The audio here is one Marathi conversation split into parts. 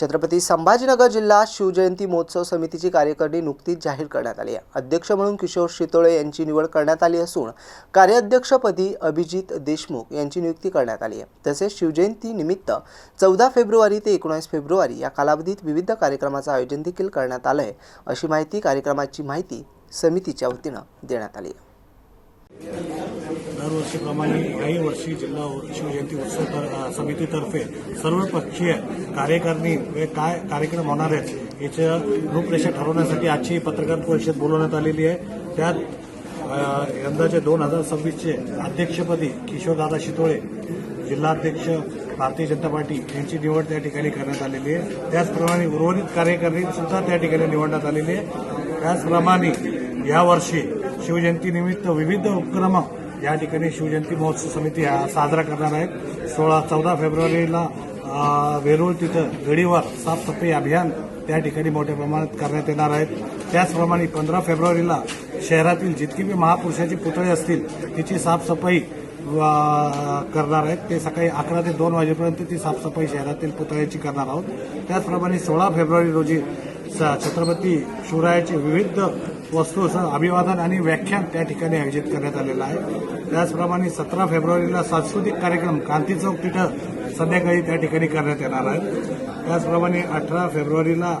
छत्रपती संभाजीनगर जिल्हा शिवजयंती महोत्सव समितीची कार्यकारिणी नुकतीच जाहीर करण्यात आली आहे. अध्यक्ष म्हणून किशोर शितोळे यांची निवड करण्यात आली असून कार्याध्यक्षपदी अभिजित देशमुख यांची नियुक्ती करण्यात आली आहे. तसेच शिवजयंती निमित्त चौदा फेब्रुवारी ते एकोणीस फेब्रुवारी या कालावधीत विविध कार्यक्रमाचं आयोजन देखील करण्यात आलं आहे. अशी माहिती कार्यक्रमाची माहिती समितीच्या वतीनं देण्यात आली आहे. दरवर्षीप्रमाणे याही वर्षी जिल्हा शिवजयंती उत्सव समितीतर्फे सर्वपक्षीय कार्यकारिणी काय कार्यक्रम होणार आहेत याच्या रूपरेषा ठरवण्यासाठी आजची पत्रकार परिषद बोलवण्यात आलेली आहे. त्यात यंदाचे दोन हजार सव्वीसचे अध्यक्षपदी किशोरदादा शितोळे जिल्हाध्यक्ष भारतीय जनता पार्टी यांची निवड त्या ठिकाणी करण्यात आलेली आहे. त्याचप्रमाणे उर्वरित कार्यकारिणी सुद्धा त्या ठिकाणी निवडण्यात आलेली आहे. त्याचप्रमाणे यावर्षी शिवजयंतीनिमित्त विविध उपक्रम या ठिकाणी शिवजयंती महोत्सव समिती साजरा करणार आहेत सोळा चौदा फेब्रुवारीला वेरूळ तिथं गडीवर साफसफाई अभियान त्या ठिकाणी मोठ्या प्रमाणात करण्यात येणार आहेत त्याचप्रमाणे पंधरा फेब्रुवारीला शहरातील जितकी बी महापुरुषाची पुतळे असतील तिची साफसफाई करणार आहेत. ते सकाळी अकरा ते दोन वाजेपर्यंत ती साफसफाई शहरातील पुतळ्याची करणार आहोत. त्याचप्रमाणे सोळा फेब्रुवारी रोजी स- छत्रपती शिवरायाचे विविध वस्तूसह अभिवादन आणि व्याख्यान त्या ठिकाणी आयोजित करण्यात आलेलं आहे. त्याचप्रमाणे सतरा फेब्रुवारीला सांस्कृतिक कार्यक्रम क्रांती चौक तिथं संध्याकाळी त्या ठिकाणी करण्यात येणार आहे. त्याचप्रमाणे अठरा फेब्रुवारीला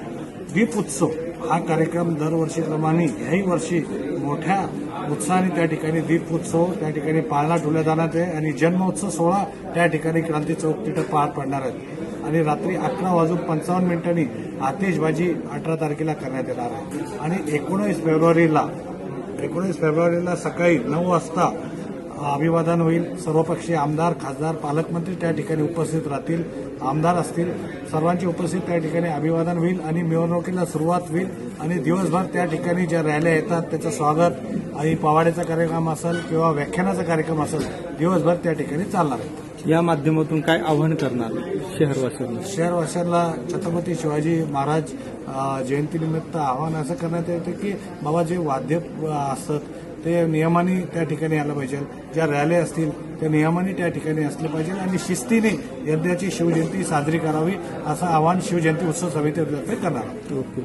दीप उत्सव हा कार्यक्रम दरवर्षीप्रमाणे याही वर्षी मोठ्या उत्साहाने त्या ठिकाणी दीप उत्सव त्या ठिकाणी पाळणा ठेवला जाणार आहे आणि जन्मोत्सव सोहळा त्या ठिकाणी क्रांती चौक तिथं पार पडणार आहेत आणि रात्री अकरा वाजून पंचावन्न मिनिटांनी आतिषबाजी अठरा तारखेला करण्यात येणार आहे. आणि एकोणीस फेब्रुवारीला एकोणीस फेब्रुवारीला सकाळी नऊ वाजता अभिवादन होईल. सर्वपक्षीय आमदार खासदार पालकमंत्री त्या ठिकाणी उपस्थित राहतील. आमदार असतील. सर्वांची उपस्थित त्या ठिकाणी अभिवादन होईल आणि मिरवणुकीला सुरुवात होईल. आणि दिवसभर त्या ठिकाणी ज्या रॅल्या येतात त्याचं स्वागत आणि पवाड्याचा कार्यक्रम असेल किंवा व्याख्यानाचा कार्यक्रम असेल दिवसभर त्या ठिकाणी चालणार आहे. या माध्यमातून काय आव्हान करणार शहरवासियांना? शहर वर्षाला छत्रपती शिवाजी महाराज जयंतीनिमित्त आवाहन असं करण्यात येतं की बाबा जे वाद्य असतात ते नियमाने त्या ठिकाणी आलं पाहिजे. ज्या रॅल्या असतील त्या नियमाने त्या ठिकाणी असले पाहिजे आणि शिस्तीने यंदाची शिवजयंती साजरी करावी असं आवाहन शिवजयंती उत्सव समितीतर्फे करणार. ओके.